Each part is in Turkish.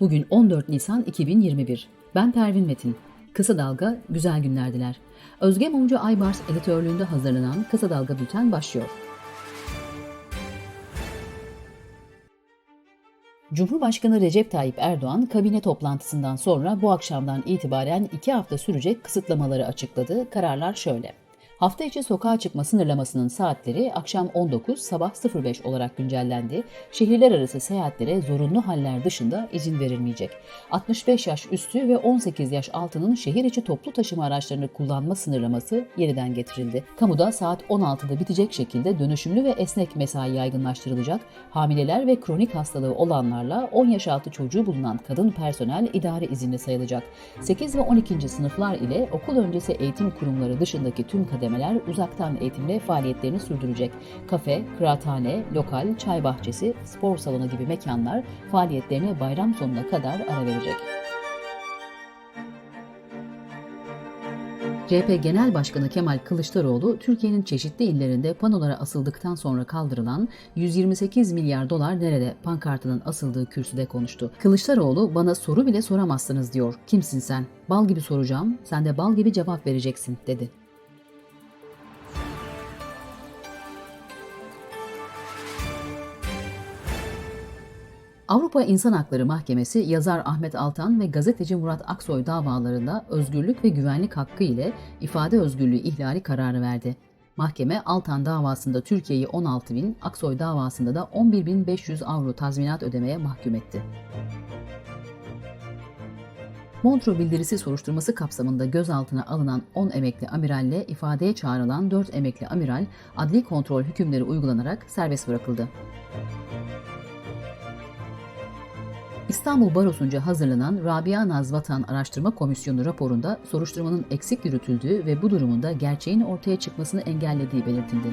Bugün 14 Nisan 2021. Ben Pervin Metin. Kısa Dalga güzel günler diler. Özge Mumcu Aybars editörlüğünde hazırlanan Kısa Dalga Bülten başlıyor. Cumhurbaşkanı Recep Tayyip Erdoğan kabine toplantısından sonra bu akşamdan itibaren iki hafta sürecek kısıtlamaları açıkladı. Kararlar şöyle. Hafta içi sokağa çıkma sınırlamasının saatleri akşam 19, sabah 05 olarak güncellendi. Şehirler arası seyahatlere zorunlu haller dışında izin verilmeyecek. 65 yaş üstü ve 18 yaş altının şehir içi toplu taşıma araçlarını kullanma sınırlaması yeniden getirildi. Kamuda saat 16'da bitecek şekilde dönüşümlü ve esnek mesai yaygınlaştırılacak. Hamileler ve kronik hastalığı olanlarla 10 yaş altı çocuğu bulunan kadın personel idari izinli sayılacak. 8 ve 12. sınıflar ile okul öncesi eğitim kurumları dışındaki tüm kademeler uzaktan eğitimle faaliyetlerini sürdürecek. Kafe, kıraathane, lokal, çay bahçesi, spor salonu gibi mekanlar faaliyetlerine bayram sonuna kadar ara verecek. CHP Genel Başkanı Kemal Kılıçdaroğlu, Türkiye'nin çeşitli illerinde panolara asıldıktan sonra kaldırılan 128 milyar dolar nerede pankartının asıldığı kürsüde konuştu. Kılıçdaroğlu bana soru bile soramazsınız diyor. Kimsin sen? Bal gibi soracağım, sen de bal gibi cevap vereceksin dedi. Avrupa İnsan Hakları Mahkemesi yazar Ahmet Altan ve gazeteci Murat Aksoy davalarında özgürlük ve güvenlik hakkı ile ifade özgürlüğü ihlali kararı verdi. Mahkeme Altan davasında Türkiye'yi 16 bin, Aksoy davasında da 11.500 avro tazminat ödemeye mahkum etti. Montreux bildirisi soruşturması kapsamında gözaltına alınan 10 emekli amiralle ifadeye çağrılan 4 emekli amiral adli kontrol hükümleri uygulanarak serbest bırakıldı. İstanbul Barosu'nca hazırlanan Rabia Naz Vatan Araştırma Komisyonu raporunda soruşturmanın eksik yürütüldüğü ve bu durumunda gerçeğin ortaya çıkmasını engellediği belirtildi.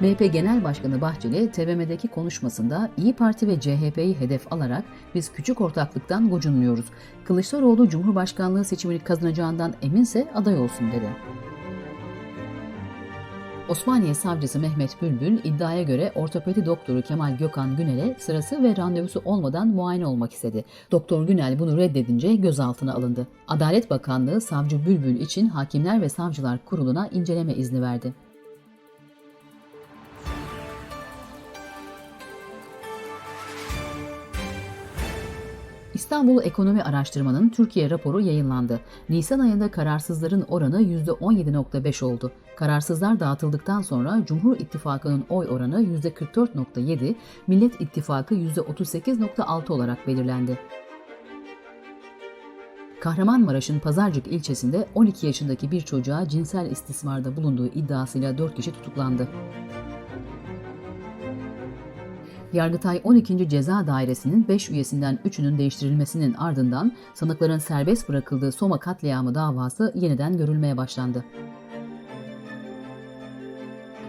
MHP Genel Başkanı Bahçeli, TBMM'deki konuşmasında İyi Parti ve CHP'yi hedef alarak biz küçük ortaklıktan gocunmuyoruz. Kılıçdaroğlu Cumhurbaşkanlığı seçimini kazanacağından eminse aday olsun dedi. Osmaniye Savcısı Mehmet Bülbül iddiaya göre ortopedi doktoru Kemal Gökhan Günel'e sırası ve randevusu olmadan muayene olmak istedi. Doktor Günel bunu reddedince gözaltına alındı. Adalet Bakanlığı Savcı Bülbül için Hakimler ve Savcılar Kurulu'na inceleme izni verdi. İstanbul Ekonomi Araştırma'nın Türkiye raporu yayınlandı. Nisan ayında kararsızların oranı %17.5 oldu. Kararsızlar dağıtıldıktan sonra Cumhur İttifakı'nın oy oranı %44.7, Millet İttifakı %38.6 olarak belirlendi. Kahramanmaraş'ın Pazarcık ilçesinde 12 yaşındaki bir çocuğa cinsel istismarda bulunduğu iddiasıyla 4 kişi tutuklandı. Yargıtay 12. Ceza Dairesi'nin 5 üyesinden 3'ünün değiştirilmesinin ardından sanıkların serbest bırakıldığı Soma katliamı davası yeniden görülmeye başlandı.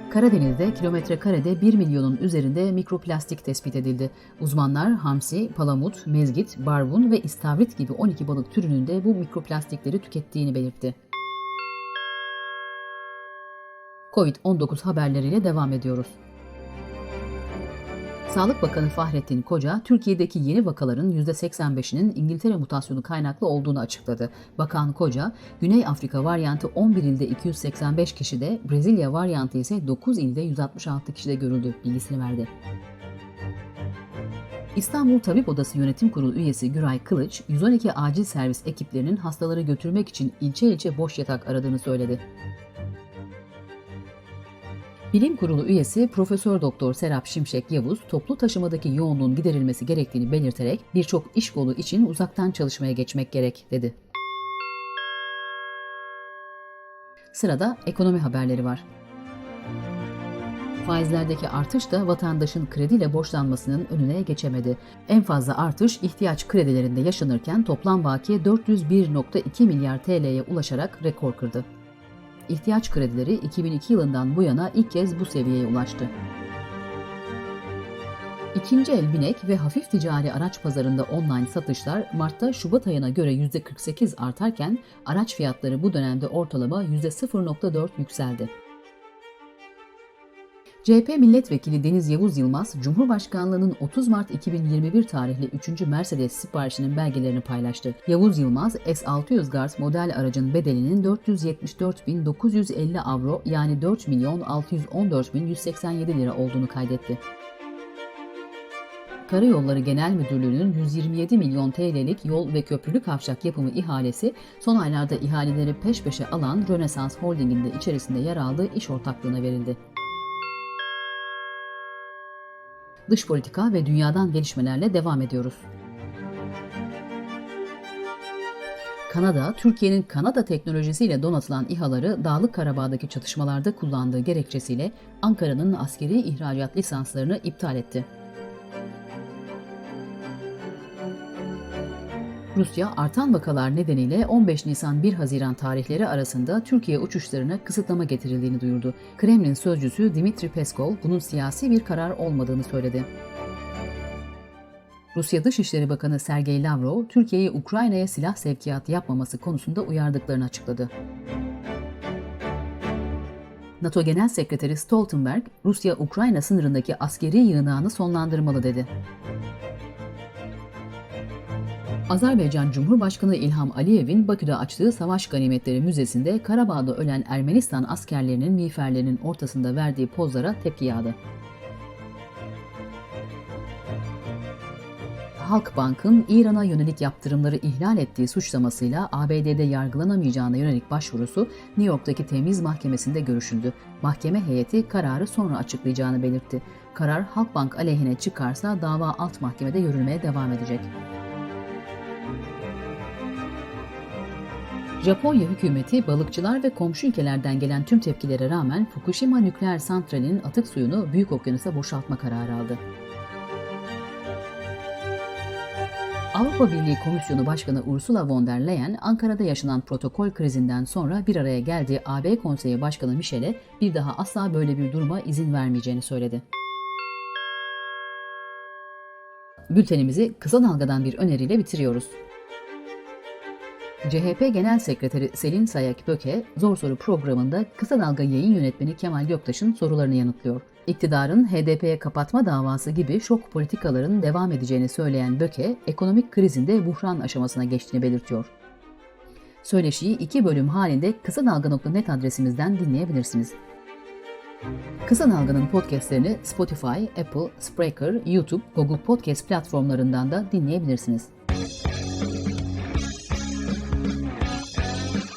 Karadeniz'de kilometre karede 1 milyonun üzerinde mikroplastik tespit edildi. Uzmanlar hamsi, palamut, mezgit, barbun ve istavrit gibi 12 balık türünün de bu mikroplastikleri tükettiğini belirtti. Covid-19 haberleriyle devam ediyoruz. Sağlık Bakanı Fahrettin Koca, Türkiye'deki yeni vakaların %85'inin İngiltere mutasyonu kaynaklı olduğunu açıkladı. Bakan Koca, Güney Afrika varyantı 11 ilde 285 kişide, Brezilya varyantı ise 9 ilde 166 kişide görüldü bilgisini verdi. İstanbul Tabip Odası Yönetim Kurulu üyesi Güray Kılıç, 112 acil servis ekiplerinin hastaları götürmek için ilçe ilçe boş yatak aradığını söyledi. Bilim Kurulu üyesi Profesör Doktor Serap Şimşek Yavuz, toplu taşımadaki yoğunluğun giderilmesi gerektiğini belirterek birçok iş kolu için uzaktan çalışmaya geçmek gerek dedi. Sırada ekonomi haberleri var. Faizlerdeki artış da vatandaşın krediyle borçlanmasının önüne geçemedi. En fazla artış ihtiyaç kredilerinde yaşanırken toplam bakiye 401.2 milyar TL'ye ulaşarak rekor kırdı ihtiyaç kredileri 2002 yılından bu yana ilk kez bu seviyeye ulaştı. İkinci el binek ve hafif ticari araç pazarında online satışlar Mart'ta Şubat ayına göre %48 artarken araç fiyatları bu dönemde ortalama %0.4 yükseldi. CHP Milletvekili Deniz Yavuz Yılmaz, Cumhurbaşkanlığının 30 Mart 2021 tarihli 3. Mercedes siparişinin belgelerini paylaştı. Yavuz Yılmaz, S600 Gars model aracın bedelinin 474.950 avro yani 4 milyon 614.187 lira olduğunu kaydetti. Karayolları Genel Müdürlüğü'nün 127 milyon TL'lik yol ve köprülü kavşak yapımı ihalesi son aylarda ihaleleri peş peşe alan Rönesans Holding'in de içerisinde yer aldığı iş ortaklığına verildi. Dış politika ve dünyadan gelişmelerle devam ediyoruz. Kanada, Türkiye'nin Kanada teknolojisiyle donatılan İHA'ları Dağlık Karabağ'daki çatışmalarda kullandığı gerekçesiyle Ankara'nın askeri ihracat lisanslarını iptal etti. Rusya artan vakalar nedeniyle 15 Nisan 1 Haziran tarihleri arasında Türkiye uçuşlarına kısıtlama getirildiğini duyurdu. Kremlin sözcüsü Dimitri Peskov bunun siyasi bir karar olmadığını söyledi. Rusya Dışişleri Bakanı Sergey Lavrov, Türkiye'yi Ukrayna'ya silah sevkiyatı yapmaması konusunda uyardıklarını açıkladı. NATO Genel Sekreteri Stoltenberg, Rusya-Ukrayna sınırındaki askeri yığınağını sonlandırmalı dedi. Azerbaycan Cumhurbaşkanı İlham Aliyev'in Bakü'de açtığı Savaş Ganimetleri Müzesi'nde Karabağ'da ölen Ermenistan askerlerinin miğferlerinin ortasında verdiği pozlara tepki yağdı. Halkbank'ın İran'a yönelik yaptırımları ihlal ettiği suçlamasıyla ABD'de yargılanamayacağına yönelik başvurusu New York'taki temiz mahkemesinde görüşüldü. Mahkeme heyeti kararı sonra açıklayacağını belirtti. Karar Halkbank aleyhine çıkarsa dava alt mahkemede yürülmeye devam edecek. Japonya hükümeti balıkçılar ve komşu ülkelerden gelen tüm tepkilere rağmen Fukushima nükleer santralinin atık suyunu Büyük Okyanus'a boşaltma kararı aldı. Avrupa Birliği Komisyonu Başkanı Ursula von der Leyen, Ankara'da yaşanan protokol krizinden sonra bir araya geldiği AB Konseyi Başkanı Michel'e bir daha asla böyle bir duruma izin vermeyeceğini söyledi. Bültenimizi kısa dalgadan bir öneriyle bitiriyoruz. CHP Genel Sekreteri Selin Sayak Böke, Zor Soru programında Kısa Dalga yayın yönetmeni Kemal Göktaş'ın sorularını yanıtlıyor. İktidarın HDP'ye kapatma davası gibi şok politikaların devam edeceğini söyleyen Böke, ekonomik krizinde buhran aşamasına geçtiğini belirtiyor. Söyleşiyi iki bölüm halinde kısa dalga.net adresimizden dinleyebilirsiniz. Kısa Dalga'nın podcastlerini Spotify, Apple, Spreaker, YouTube, Google Podcast platformlarından da dinleyebilirsiniz.